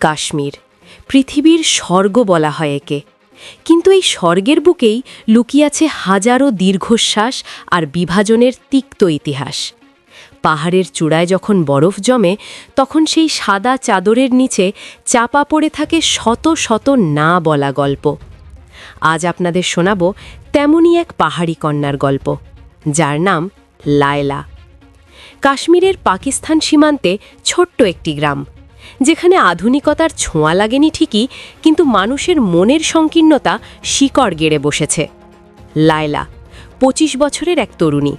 কাশ্মীর, পৃথিবীর স্বর্গ বলা হয় একে। কিন্তু এই স্বর্গের বুকেই লুকিয়াছে হাজারো দীর্ঘশ্বাস আর বিভাজনের তিক্ত ইতিহাস। পাহাড়ের চূড়ায় যখন বরফ জমে, তখন সেই সাদা চাদরের নিচে চাপা পড়ে থাকে শত শত না বলা গল্প। আজ আপনাদের শোনাব তেমনই এক পাহাড়ি কন্যার গল্প, যার নাম লায়লা। কাশ্মীরের পাকিস্তান সীমান্তে ছোট্ট একটি গ্রাম। যেখানে আধুনিকতার ছোঁয়া লাগেনি ঠিকই, কিন্তু মানুষের মনের সংকীর্ণতা শিকড় গেড়ে বসেছে। লায়লা, পঁচিশ বছরের এক তরুণী।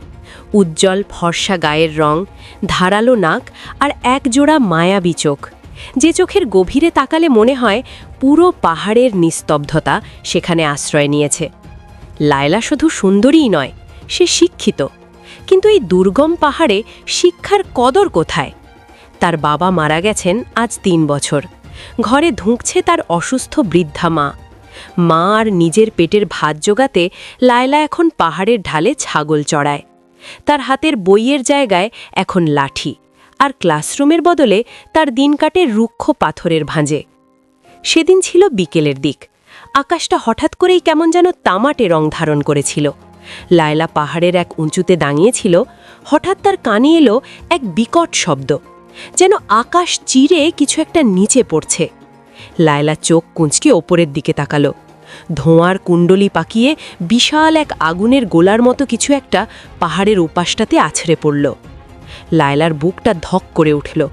উজ্জ্বল ফর্সা গায়ের রং, ধারালো নাক আর এক জোড়া মায়াবী চোখ। যে চোখের গভীরে তাকালে মনে হয় পুরো পাহাড়ের নিস্তব্ধতা সেখানে আশ্রয় নিয়েছে। লায়লা শুধু সুন্দরীই নয়, সে শিক্ষিত। কিন্তু এই দুর্গম পাহাড়ে শিক্ষার কদর কোথায়? তার বাবা মারা গেছেন আজ তিন বছর। ঘরে ধুঁকছে তার অসুস্থ বৃদ্ধা মা। মা আর নিজের পেটের ভাত জোগাতে লায়লা এখন পাহাড়ের ঢালে ছাগল চড়ায়। তার হাতের বইয়ের জায়গায় এখন লাঠি আর ক্লাসরুমের বদলে তার দিন কাটে রুক্ষ পাথরের ভাঁজে। সেদিন ছিল বিকেলের দিক। আকাশটা হঠাৎ করেই কেমন যেন তামাটে রং ধারণ করেছিল। লায়লা পাহাড়ের এক উঁচুতে দাঁড়িয়েছিল। হঠাৎ তার কানে এলো এক বিকট শব্দ। যেন আকাশ চিরে কিছু একটা নিচে পড়ছে। লায়লা চোখ কুঁচকে ওপরের দিকে তাকালো। ধোঁয়ার কুণ্ডলি পাকিয়ে বিশাল এক আগুনের গোলার মতো কিছু একটা পাহাড়ের উপাসটাতে আছড়ে পড়ল। লায়লার বুকটা ধক করে উঠল।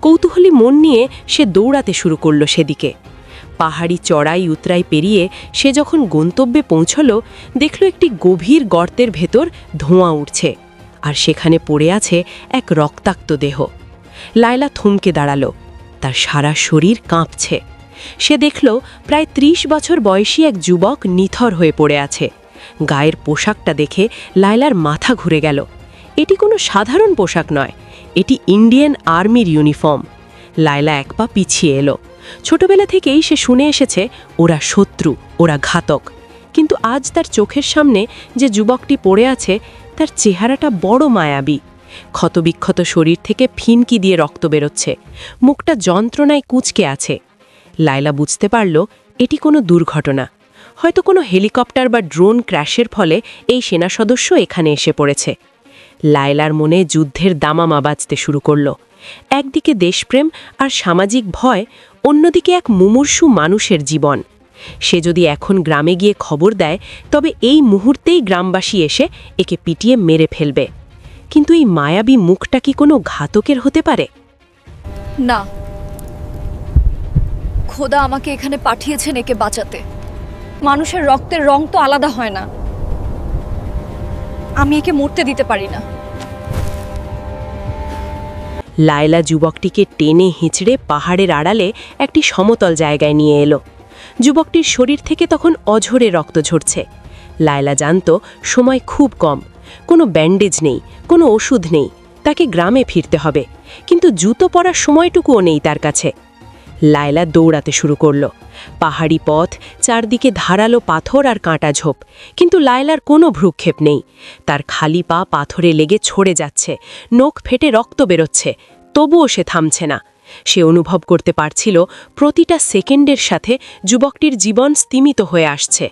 কৌতূহলী মন নিয়ে সে দৌড়াতে শুরু করল সেদিকে। পাহাড়ি চড়াই উতরাই পেরিয়ে সে যখন গন্তব্যে পৌঁছল, দেখল একটি গভীর গর্তের ভেতর ধোঁয়া উঠছে, আর সেখানে পড়ে আছে এক রক্তাক্ত দেহ। লায়লা থমকে দাঁড়াল। তার সারা শরীর কাঁপছে। সে দেখল প্রায় ত্রিশ বছর বয়সী এক যুবক নিথর হয়ে পড়ে আছে। গায়ের পোশাকটা দেখে লায়লার মাথা ঘুরে গেল। এটি কোনো সাধারণ পোশাক নয়, এটি ইন্ডিয়ান আর্মির ইউনিফর্ম। লায়লা এক পা পিছিয়ে এলো। ছোটবেলা থেকেই সে শুনে এসেছে, ওরা শত্রু, ওরা ঘাতক। কিন্তু আজ তার চোখের সামনে যে যুবকটি পড়ে আছে, তার চেহারাটা বড় মায়াবী। ক্ষতবিক্ষত শরীর থেকে ফিনকি দিয়ে রক্ত বেরোচ্ছে। মুখটা যন্ত্রণায় কুঁচকে আছে। লায়লা বুঝতে পারল, এটি কোনো দুর্ঘটনা। হয়তো কোনো হেলিকপ্টার বা ড্রোন ক্র্যাশের ফলে এই সেনা সদস্য এখানে এসে পড়েছে। লায়লার মনে যুদ্ধের দামামা বাজতে শুরু করল। একদিকে দেশপ্রেম আর সামাজিক ভয়, অন্যদিকে এক মুমূর্ষু মানুষের জীবন। সে যদি এখন গ্রামে গিয়ে খবর দেয়, তবে এই মুহূর্তেই গ্রামবাসী এসে একে পিটিয়ে মেরে ফেলবে। কিন্তু এই মায়াবী মুখটা কি কোনো ঘাতকের হতে পারে? না। খোদা আমাকে এখানে পাঠিয়েছেন একে বাঁচাতে। মানুষের রক্তের রং তো আলাদা হয় না। আমি একে মরতে দিতে পারি না। লায়লা যুবকটিকে টেনে হিঁচড়ে পাহাড়ের আড়ালে একটি সমতল জায়গায় নিয়ে এলো। যুবকটির শরীর থেকে তখন অঝরে রক্ত ঝরছে। লায়লা জানত সময় খুব কম। কোনো ব্যান্ডেজ নেই, কোনো ওষুধ নেই, তাকে গ্রামে ফিরতে হবে। কিন্তু জুতো পরার সময়টুকুও নেই তার কাছে। লায়লা দৌড়াতে শুরু করল। পাহাড়ি পথ, চারদিকে ধারালো পাথর আর কাঁটা ঝোপ। কিন্তু লায়লার কোনো ভ্রুক্ষেপ নেই। তার খালি পা পাথরে লেগে ছড়ে যাচ্ছে, নখ ফেটে রক্ত বেরোচ্ছে, তবুও সে থামছে না। সে অনুভব করতে পারছিল, প্রতিটা সেকেন্ডের সাথে যুবকটির জীবন স্তিমিত হয়ে আসছে।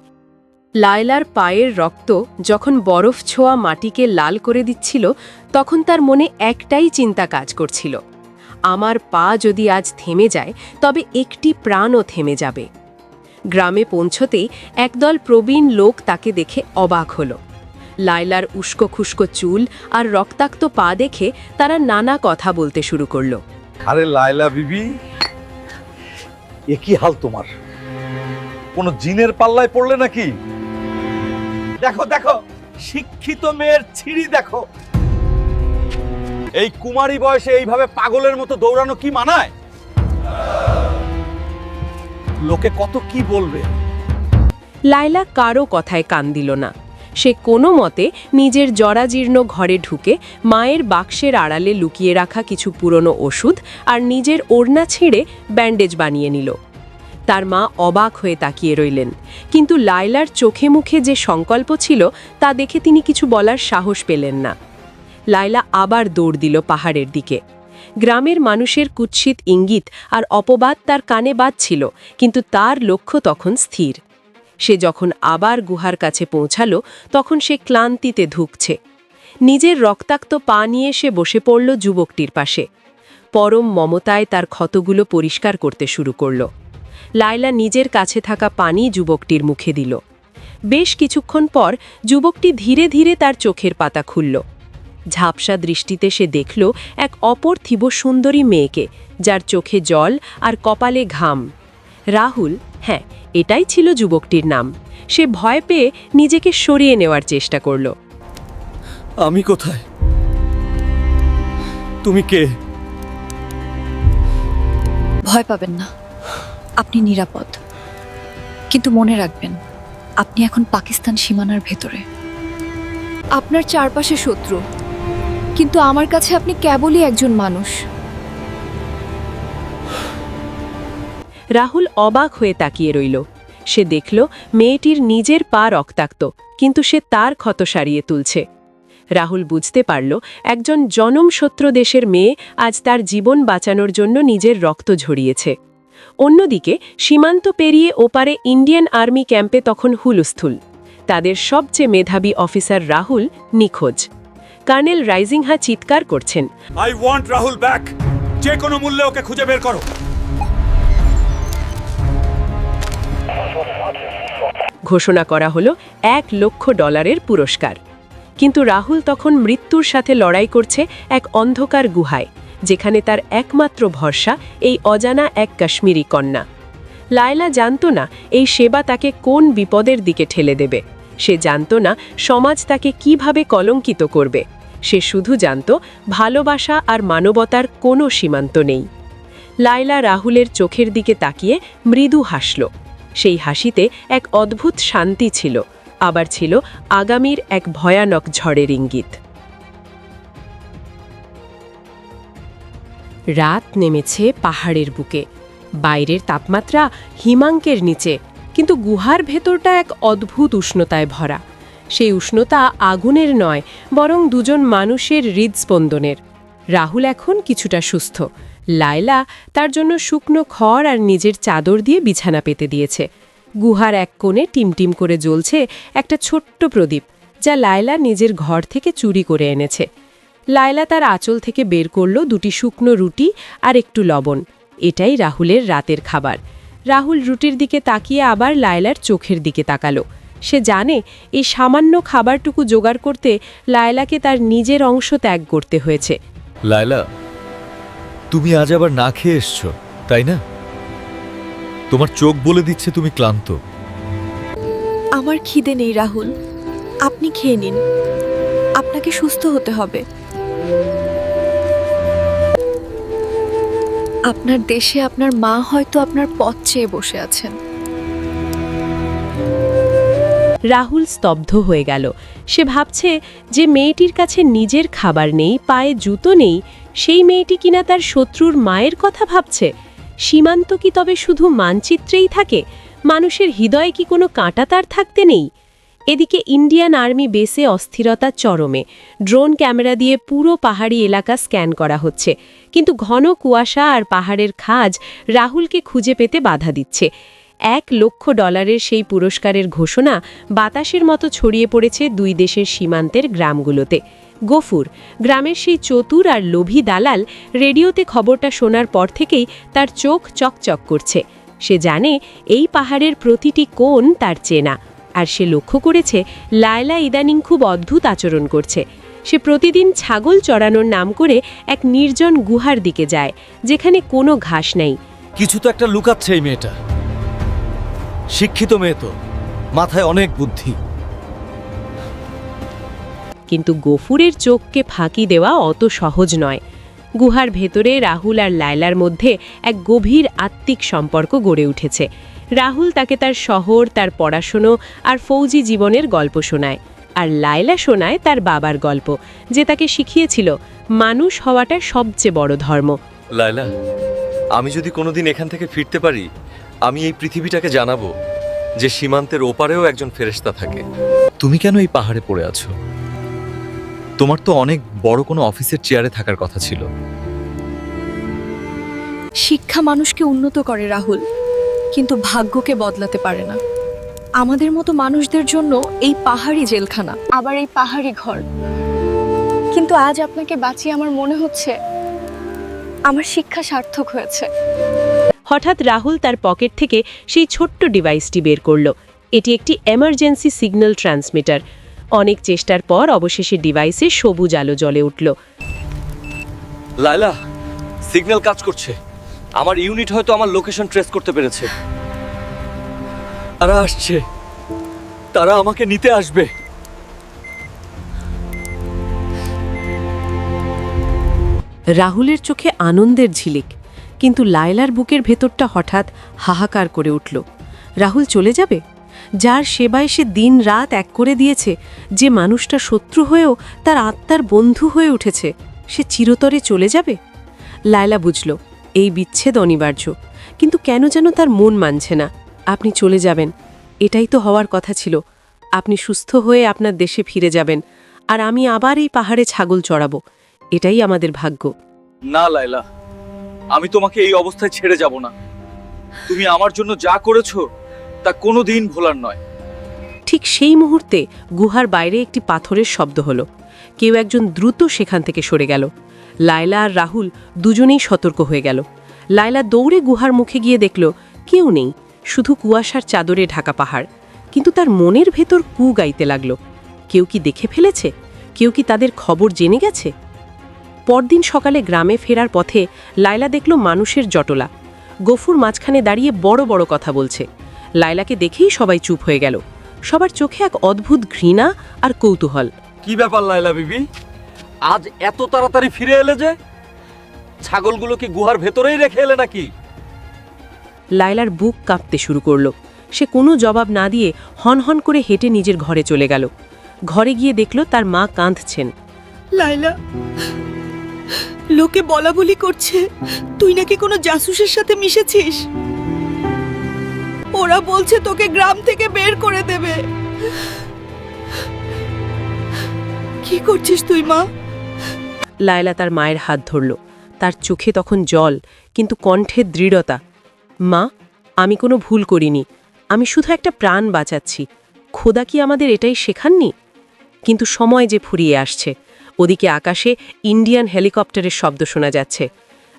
লায়লার পায়ের রক্ত যখন বরফ ছোঁয়া মাটিকে লাল করে দিচ্ছিল, তখন তার মনে একটাই চিন্তা কাজ করছিল। আমার পা যদি আজ থেমে যায়, তবে একটি প্রাণও থেমে যাবে। গ্রামে পৌঁছতেই একদল প্রবীণ লোক তাকে দেখে অবাক হল। লায়লার উস্কো খুস্কো চুল আর রক্তাক্ত পা দেখে তারা নানা কথা বলতে শুরু করল। আরে লায়লা বিবি, এ কি হাল তোমার? কোনো জিনের পাল্লায় পড়লে নাকি? দেখো দেখো, শিক্ষিত মেয়ের ছিঁড়ি দেখো। এই কুমারী বয়সে এইভাবে পাগলের মতো দৌড়ানো কি মানায়? লোকে কত কি বলবে? লায়লা কারও কথায় কান দিল না। সে কোনো মতে নিজের জরাজীর্ণ ঘরে ঢুকে মায়ের বাক্সের আড়ালে লুকিয়ে রাখা কিছু পুরনো ওষুধ আর নিজের ওড়না ছেড়ে ব্যান্ডেজ বানিয়ে নিল। তার মা অবাক হয়ে তাকিয়ে রইলেন। কিন্তু লায়লার চোখে মুখে যে সংকল্প ছিল, তা দেখে তিনি কিছু বলার সাহস পেলেন না। লায়লা আবার দৌড় দিল পাহাড়ের দিকে। গ্রামের মানুষের কুৎসিত ইঙ্গিত আর অপবাদ তার কানে বাজছিল, কিন্তু তার লক্ষ্য তখন স্থির। সে যখন আবার গুহার কাছে পৌঁছালো, তখন সে ক্লান্তিতে ধুকছে। নিজের রক্তাক্ত পা নিয়ে সে বসে পড়ল যুবকটির পাশে। পরম মমতায় তার ক্ষতগুলো পরিষ্কার করতে শুরু করল। লায়লা নিজের কাছে থাকা পানি যুবকটির মুখে দিল। বেশ কিছুক্ষণ পর যুবকটি ধীরে ধীরে তার চোখের পাতা খুলল। ঝাপসা দৃষ্টিতে সে দেখল এক অপর্থিব সুন্দরী মেয়েকে যার চোখে জল আর কপালে ঘাম। রাহুল হ্যাঁ এটাই ছিল যুবকটির নাম। সে ভয় পেয়ে নিজেকে সরিয়ে নেওয়ার চেষ্টা করল। আমি কোথায়? তুমি কে? ভয় পাবেন না। আপনি নিরাপদ। কিন্তু মনে রাখবেন, আপনি এখন পাকিস্তান সীমানার ভেতরে। আপনার চারপাশে শত্রু, কিন্তু আমার কাছে আপনি কেবলই একজন মানুষ। রাহুল অবাক হয়ে তাকিয়ে রইল। সে দেখল, মেয়েটির নিজের পা রক্তাক্ত, কিন্তু সে তার ক্ষত সারিয়ে তুলছে। রাহুল বুঝতে পারল, একজন জনম শত্রু দেশের মেয়ে আজ তার জীবন বাঁচানোর জন্য নিজের রক্ত ঝরিয়েছে। অন্যদিকে সীমান্ত পেরিয়ে ওপারে ইন্ডিয়ান আর্মি ক্যাম্পে তখন হুলস্থুল। তাদের সবচেয়ে মেধাবী অফিসার রাহুল নিখোঁজ। কর্নেল রাইজিংহা চিৎকার করছেন আই ওয়ান্ট রাহুল ব্যাক যে কোনো মূল্যে ওকে খুঁজে বের করো! ঘোষণা করা হলো এক লক্ষ ডলারের পুরস্কার। কিন্তু রাহুল তখন মৃত্যুর সাথে লড়াই করছে এক অন্ধকার গুহায়। যেখানে তার একমাত্র ভরসা এই অজানা এক কাশ্মীরি কন্যা। লায়লা জানত না এই সেবা তাকে কোন বিপদের দিকে ঠেলে দেবে। সে জানত না সমাজ তাকে কীভাবে কলঙ্কিত করবে। সে শুধু জানত ভালোবাসা আর মানবতার কোনো সীমান্ত নেই। লায়লা রাহুলের চোখের দিকে তাকিয়ে মৃদু হাসল। সেই হাসিতে এক অদ্ভুত শান্তি ছিল, আবার ছিল আগামীর এক ভয়ানক ঝড়ের ইঙ্গিত। রাত নেমেছে পাহাড়ের বুকে। বাইরের তাপমাত্রা হিমাঙ্কের নিচে, কিন্তু গুহার ভেতরটা এক অদ্ভুত উষ্ণতায় ভরা। সেই উষ্ণতা আগুনের নয়, বরং দুজন মানুষের হৃদস্পন্দনের। রাহুল এখন কিছুটা সুস্থ। লায়লা তার জন্য শুকনো খড় আর নিজের চাদর দিয়ে বিছানা পেতে দিয়েছে। গুহার এক কোণে টিমটিম করে জ্বলছে একটা ছোট্ট প্রদীপ, যা লায়লা নিজের ঘর থেকে চুরি করে এনেছে। লায়লা তার আঁচল থেকে বের করল দুটি শুকনো রুটি আর একটু লবণ। এটাই রাহুলের রাতের খাবার। রাহুল রুটির দিকে তাকিয়ে আবার লায়লার চোখের দিকে তাকালো। সে জানে এই সামান্য খাবারটুকু জোগাড় করতে লায়লাকে তার নিজের অংশ ত্যাগ করতে হয়েছে। লায়লা তুমি আজ আবার না খেয়ে এসছ তাই না? তোমার চোখ বলে দিচ্ছে তুমি ক্লান্ত। আমার খিদে নেই রাহুল। আপনি খেয়ে নিন। আপনাকে সুস্থ হতে হবে। আপনার দেশে আপনার মা হয়তো আপনার পথ চেয়ে বসে আছেন। রাহুল স্তব্ধ হয়ে গেল। সে ভাবছে যে মেয়েটির কাছে নিজের খাবার নেই, পায়ে জুতো নেই, সেই মেয়েটি কিনা তার শত্রুর মায়ের কথা ভাবছে। সীমান্ত কি তবে শুধু মানচিত্রেই থাকে? মানুষের হৃদয়ে কি কোনো কাঁটাতার থাকতে নেই? এদিকে ইন্ডিয়ান আর্মি বেসে অস্থিরতা চরমে। ড্রোন ক্যামেরা দিয়ে পুরো পাহাড়ি এলাকা স্ক্যান করা হচ্ছে। কিন্তু ঘন কুয়াশা আর পাহাড়ের খাজ রাহুলকে খুঁজে পেতে বাধা দিচ্ছে। এক লক্ষ ডলারের সেই পুরস্কারের ঘোষণা বাতাসের মতো ছড়িয়ে পড়েছে দুই দেশের সীমান্তের গ্রামগুলোতে। গফুর, গ্রামের সেই চতুর আর লোভী দালাল রেডিওতে খবরটা শোনার পর থেকেই তার চোখ চকচক করছে। সে জানে এই পাহাড়ের প্রতিটি কোণ তার চেনা। আর সে লক্ষ্য করেছে লায়লা ইদানিং খুব অদ্ভুত আচরণ করছে। সে প্রতিদিন ছাগল চড়ানোর নাম করে এক নির্জন গুহার দিকে যায় যেখানে কোনো ঘাস নেই। কিছু তো একটা লুকাচ্ছে এই মেয়েটা। শিক্ষিত মেয়ে তো মাথায় অনেক বুদ্ধি। কিন্তু গফুরের চোখকে ফাঁকি দেওয়া অত সহজ নয়। গুহার ভেতরে রাহুল আর লায়লার মধ্যে এক গভীর আত্মিক সম্পর্ক গড়ে উঠেছে। রাহুল তাকে তার শহর তার পড়াশুনো আর ফৌজি জীবনের গল্প শোনায় আর লায়লা শোনায় তার বাবার গল্প যে তাকে শিখিয়েছিল মানুষ হওয়াটা সবচেয়ে বড় ধর্ম। লায়লা আমি যদি কোনোদিন এখান থেকে ফিরতে পারি আমি এই পৃথিবীটাকে জানাব যে সীমান্তের ওপারেও একজন ফেরেশতা থাকে। তুমি কেন এই পাহাড়ে পড়ে আছো? তোমার তো অনেক বড় কোনো অফিসের চেয়ারে থাকার কথা ছিল। শিক্ষা মানুষকে উন্নত করে রাহুল। কিন্তু ভাগ্যকে বদলাতে পারে না। আমাদের মতো মানুষদের জন্য এই পাহাড়ি জেলখানা আবার এই পাহাড়ি ঘর। কিন্তু আজ আপনাকে বাঁচিয়ে আমার মনে হচ্ছে আমার শিক্ষা সার্থক হয়েছে। হঠাৎ রাহুল তার পকেট থেকে সেই ছোট্ট ডিভাইসটি বের করল। এটি একটি এমার্জেন্সি সিগন্যাল ট্রান্সমিটার। অনেক চেষ্টার পর অবশেষে ডিভাইসে সবুজ আলো জ্বলে উঠল। লায়লা সিগন্যাল কাজ করছে। আমার ইউনিট হয়তো আমার লোকেশন ট্রেস করতে পেরেছে। তারা আসছে। তারা আমাকে নিতে আসবে। রাহুলের চোখে আনন্দের ঝিলিক কিন্তু লায়লার বুকের ভেতরটা হঠাৎ হাহাকার করে উঠল। রাহুল চলে যাবে? যার সেবায় সে দিন রাত এক করে দিয়েছে, যে মানুষটা শত্রু হয়েও তার আত্মার বন্ধু হয়ে উঠেছে, সে চিরতরে চলে যাবে? লায়লা বুঝল, এই বিচ্ছেদ অনিবার্য, কিন্তু কেন যেন তার মন মানছে না। আপনি চলে যাবেন, এটাই তো হওয়ার কথা ছিল। আপনি সুস্থ হয়ে আপনার দেশে ফিরে যাবেন, আর আমি আবার এই পাহাড়ে ছাগল চড়াবো, এটাই আমাদের ভাগ্য। না, লায়লা, আমি তোমাকে এই অবস্থায় ছেড়ে যাব না। তুমি আমার জন্য যা করেছ তা কোনো দিন ভোলার নয়। ঠিক সেই মুহূর্তে গুহার বাইরে একটি পাথরের শব্দ হলো। কেউ একজন দ্রুত সেখান থেকে সরে গেল। লায়লা আর রাহুল দুজনেই সতর্ক হয়ে গেল। লায়লা দৌড়ে গুহার মুখে গিয়ে দেখল, কেউ নেই, শুধু কুয়াশার চাদরে ঢাকা পাহাড়। কিন্তু তার মনের ভেতর কু গাইতে লাগল। কেউ কি দেখে ফেলেছে? কেউ কি তাদের খবর জেনে গেছে? পরদিন সকালে গ্রামে ফেরার পথে লায়লা দেখল মানুষের জটলা। গফুর মাঝখানে দাঁড়িয়ে বড় বড় কথা বলছে। লায়লাকে দেখেই সবাই চুপ হয়ে গেল। সবার চোখে এক অদ্ভুত ঘৃণা আর কৌতূহল। কি ব্যাপার লাইলা বিবি? আজ এত তাড়াতাড়ি ফিরে এলে যে? ছাগলগুলো কি গুহার ভেতরেই রেখে এলে নাকি? লায়লার বুক কাঁপতে শুরু করল। সে কোনো জবাব না দিয়ে হনহন করে হেঁটে নিজের ঘরে চলে গেল। ঘরে গিয়ে দেখল তার মা কাঁদছেন। লাইলা লোকে বলা বলি করছে তুই নাকি কোনো জাসুসের সাথে মিশেছিস? ওরা বলছে তোকে গ্রাম থেকে বের করে দেবে। কি করছিস তুই, মা? লায়লা তার মায়ের হাত ধরল। তার চোখে তখন জল, কিন্তু কণ্ঠে দৃঢ়তা। মা, আমি কোনো ভুল করিনি। আমি শুধু একটা প্রাণ বাঁচাচ্ছি। খোদা কি আমাদের এটাই শেখাননি? কিন্তু সময় যে ফুরিয়ে আসছে। ওদিকে আকাশে ইন্ডিয়ান হেলিকপ্টারের শব্দ শোনা যাচ্ছে।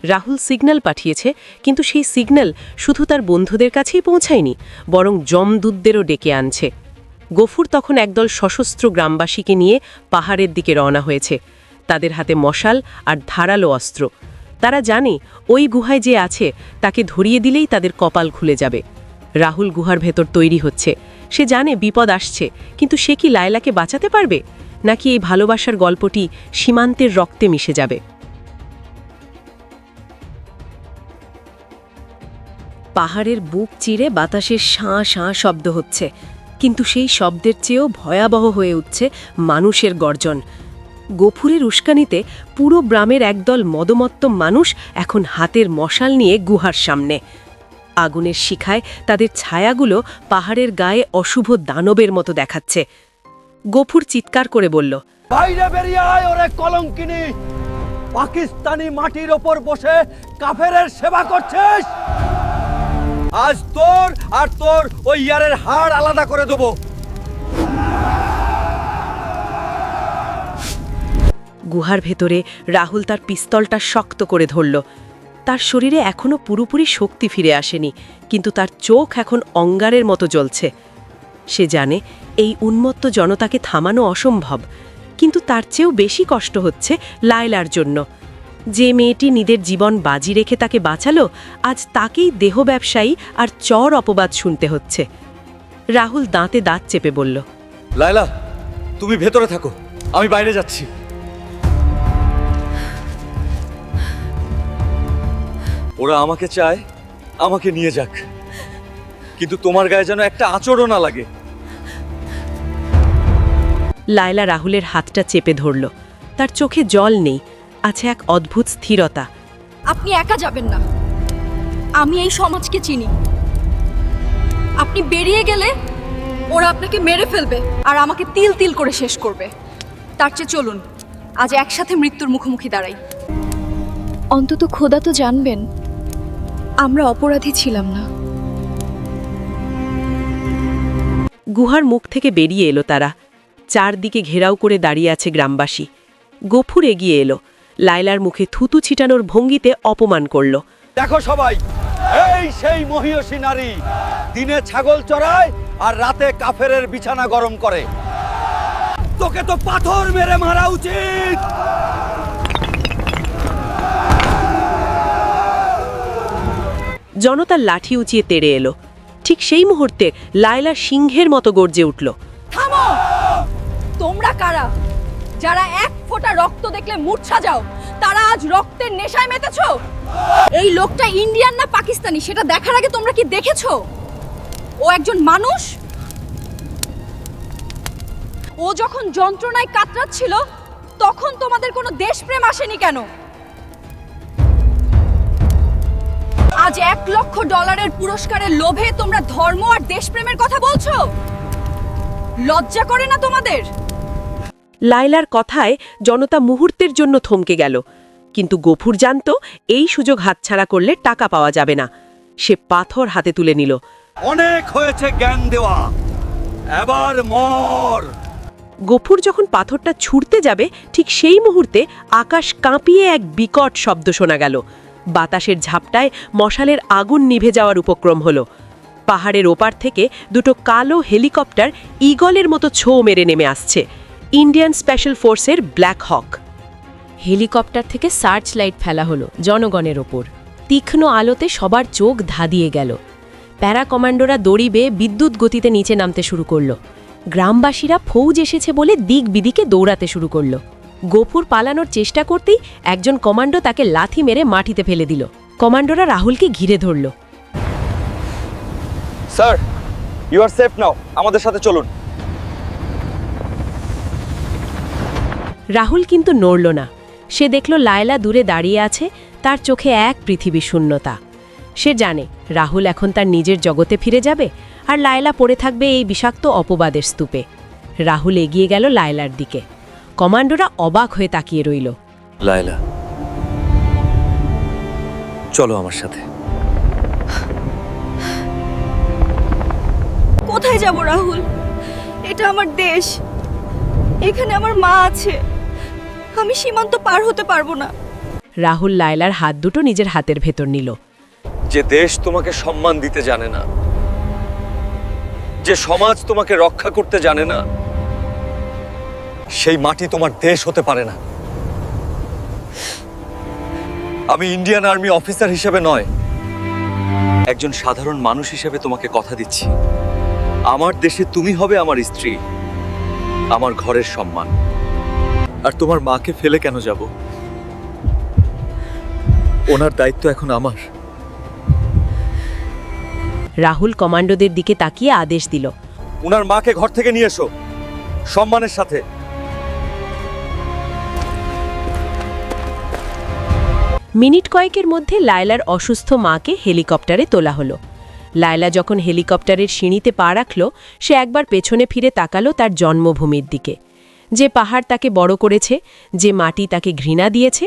রাহুল সিগন্যাল পাঠিয়েছে, কিন্তু সেই সিগন্যাল শুধু তার বন্ধুদের কাছেই পৌঁছায়নি, বরং জমদূতদেরও ডেকে আনছে। গফুর তখন একদল সশস্ত্র গ্রামবাসীকে নিয়ে পাহাড়ের দিকে রওনা হয়েছে। তাদের হাতে মশাল আর ধারালো অস্ত্র। তারা জানে, ওই গুহায় যে আছে, তাকে ধরিয়ে দিলেই তাদের কপাল খুলে যাবে। রাহুল গুহার ভেতর তৈরি হচ্ছে। সে জানে বিপদ আসছে, কিন্তু সে কি লায়লাকে বাঁচাতে পারবে? নাকি এই ভালোবাসার গল্পটি সীমান্তের রক্তে মিশে যাবে? পাহাড়ের বুক চিরে বাতাসের শাঁ শাঁ শব্দ হচ্ছে। কিন্তু সেই শব্দের চেয়েও ভয়াবহ হয়ে উঠছে মানুষের গর্জন। গফুরের উস্কানিতে পুরো গ্রামের একদল মদমত্ত মানুষ এখন হাতের মশাল নিয়ে গুহার সামনে। আগুনের শিখায় তাদের ছায়াগুলো পাহাড়ের গায়ে অশুভ দানবের মতো দেখাচ্ছে। গফুর চিৎকার করে বলল পাকিস্তানি মাটির ওপর বসে কাফেরের সেবা করছিস। আজ তোর আর তোর ওই ইয়ারের হাড় আলাদা করে দেবো। গুহার ভেতরে রাহুল তার পিস্তলটা শক্ত করে ধরল। তার শরীরে এখনও পুরোপুরি শক্তি ফিরে আসেনি, কিন্তু তার চোখ এখন অঙ্গারের মতো জ্বলছে। সে জানে এই উন্মত্ত জনতাকে থামানো অসম্ভব, কিন্তু তার চেয়েও বেশি কষ্ট হচ্ছে লায়লার জন্য। যে মেয়েটি নিজের জীবন বাজি রেখে তাকে বাঁচালো আজ তাকেই দেহ ব্যবসায়ী আর চর অপবাদ শুনতে হচ্ছে। রাহুল দাঁতে দাঁত চেপে বলল লায়লা তুমি ভেতরে থাকো আমি বাইরে যাচ্ছি। ওরা আমাকে চায় আমাকে নিয়ে যাক। কিন্তু তোমার গায়ে যেন একটা আচরও না লাগে। লায়লা রাহুলের হাতটা চেপে ধরল তার চোখে জল নেই আছে এক অদ্ভুত স্থিরতা। আপনি একা যাবেন না। আমি এই সমাজকে চিনি। আপনি বেরিয়ে গেলে ওরা আপনাকে মেরে ফেলবে আর আমাকে তিল তিল করে শেষ করবে। তার চেয়ে চলুন আজ একসাথে মৃত্যুর মুখোমুখি দাঁড়াই। অন্তত খোদা তো জানবেন আমরা অপরাধী ছিলাম না। গুহার মুখ থেকে বেরিয়ে এলো তারা। চারদিকে ঘেরাও করে দাঁড়িয়ে আছে গ্রামবাসী। গফুর এগিয়ে এলো। লায়লার মুখে থুতু ছিটানোর ভঙ্গিতে অপমান করল। দেখো সবাই এই সেই মহিয়সী নারী দিনে ছাগল চড়ায় আর রাতে কাফেরের বিছানা গরম করে। তোকে তো পাথর মেরে মারা উচিত! জনতার লাঠি উঁচিয়ে তেড়ে এলো। ঠিক সেই মুহূর্তে লায়লা সিংহের মতো গর্জে উঠল। থামো! তোমরা কারা? যারা এক ফোঁটা রক্ত দেখলে মূর্ছা যাও তারা আজ রক্তের নেশায় মেতেছো? এই লোকটা ইন্ডিয়ান না পাকিস্তানি? সেটা দেখার আগে তোমরা কি দেখেছ? ও একজন মানুষ? ও যখন যন্ত্রণায় কাতরাচ্ছিল, তখন তোমাদের কোনো দেশপ্রেম আসেনি কেন? আজ এক লক্ষ ডলারের পুরস্কারের লোভে তোমরা ধর্ম আর দেশপ্রেমের কথা বলছো? লজ্জা করে না তোমাদের? লায়লার কথায় জনতা মুহূর্তের জন্য থমকে গেল। কিন্তু গফুর জানত এই সুযোগ হাতছাড়া করলে টাকা পাওয়া যাবে না। সে পাথর হাতে তুলে নিল। অনেক হয়েছে জ্ঞান দেওয়া। এবার মর। গফুর যখন পাথরটা ছুঁড়তে যাবে ঠিক সেই মুহূর্তে আকাশ কাঁপিয়ে এক বিকট শব্দ শোনা গেল। বাতাসের ঝাপটায় মশালের আগুন নিভে যাওয়ার উপক্রম হলো। পাহাড়ের ওপার থেকে দুটো কালো হেলিকপ্টার ঈগলের মতো ছো মেরে নেমে আসছে। ইন্ডিয়ান স্পেশাল ফোর্সের ব্ল্যাক হক। হেলিকপ্টার থেকে সার্চ লাইট ফেলা হলো জনগণের ওপর। তীক্ষ্ণ আলোতে সবার চোখ ধাঁধিয়ে গেল। প্যারা কমান্ডোরা দড়ি বেয়ে বিদ্যুৎ গতিতে নিচে নামতে শুরু করল। গ্রামবাসীরা ফৌজ এসেছে বলে দিক বিদিকে দৌড়াতে শুরু করল। গোপুর পালানোর চেষ্টা করতেই একজন কমান্ডো তাকে লাথি মেরে মাটিতে ফেলে দিল। কমান্ডোরা রাহুলকে ঘিরে ধরল। Sir you are safe now আমাদের সাথে চলুন। রাহুল কিন্তু নড়ল না। সে দেখল লায়লা দূরে দাঁড়িয়ে আছে তার চোখে এক পৃথিবী শূন্যতা। সে জানে রাহুল এখন তার নিজের জগতে ফিরে যাবে আর লায়লা পড়ে থাকবে এই বিষাক্ত অপবাদের স্তূপে। রাহুল এগিয়ে গেল লায়লার দিকে। কমান্ডোরা অবাক হয়ে তাকিয়ে রইল। লায়লা চলো আমার সাথে। কোথায় যাব রাহুল? এটা আমার দেশ। এখানে আমার মা আছে। আমি সীমান্ত পার হতে পারব না। রাহুল লায়লার হাত দুটো নিজের হাতের ভেতর নিল। যে দেশ তোমাকে সম্মান দিতে জানে না যে সমাজ তোমাকে রক্ষা করতে জানে না সেই মাটি তোমার দেশ হতে পারে না। আমি ইন্ডিয়ান আর্মি অফিসার হিসেবে নয় একজন সাধারণ মানুষ হিসেবে তোমাকে কথা দিচ্ছি। আমার দেশে তুমি হবে আমার স্ত্রী আমার ঘরের সম্মান। আর তোমার মাকে ফেলে কেন যাব? ওনার দায়িত্ব এখন আমার। রাহুল কমান্ডোদের দিকে তাকিয়ে আদেশ দিল। উনার মাকে ঘর থেকে নিয়ে এসো। সম্মানের সাথে। মিনিট কয়েকের মধ্যে লায়লার অসুস্থ মাকে হেলিকপ্টারে তোলা হলো। লায়লা যখন হেলিকপ্টারের সিঁড়িতে পা রাখল সে একবার পেছনে ফিরে তাকালো তার জন্মভূমির দিকে। যে পাহাড় তাকে বড় করেছে, যে মাটি তাকে ঘৃণা দিয়েছে,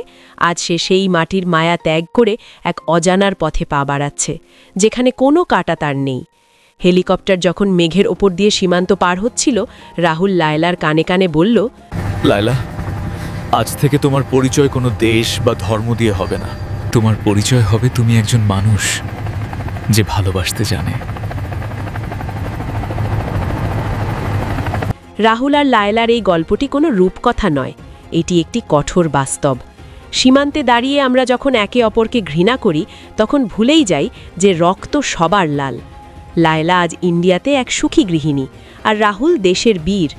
আজ সে সেই মাটির মায়া ত্যাগ করে এক অজানার পথে পা বাড়াচ্ছে, যেখানে কোনো কাটা তার নেই। হেলিকপ্টার যখন মেঘের ওপর দিয়ে সীমান্ত পার হচ্ছিল, রাহুল লায়লার কানে কানে বলল, লায়লা, আজ থেকে তোমার পরিচয় কোনো দেশ বা ধর্ম দিয়ে হবে না। তোমার পরিচয় হবে তুমি একজন মানুষ, যে ভালোবাসতে জানে। রাহুল আর লায়লার এই গল্পটি কোনো রূপকথা নয়। এটি একটি কঠোর বাস্তব। সীমান্তে দাঁড়িয়ে আমরা যখন একে অপরকে ঘৃণা করি, তখন ভুলেই যাই যে রক্ত সবার লাল। লায়লা আজ ইন্ডিয়াতে এক সুখী গৃহিণী আর রাহুল দেশের বীর।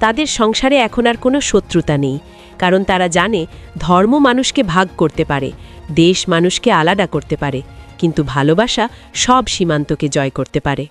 তাদের সংসারে এখন আর কোনো শত্রুতা নেই, কারণ তারা জানে ধর্ম মানুষকে ভাগ করতে পারে, দেশ মানুষকে আলাদা করতে পারে, কিন্তু ভালোবাসা সব সীমান্তকে জয় করতে পারে।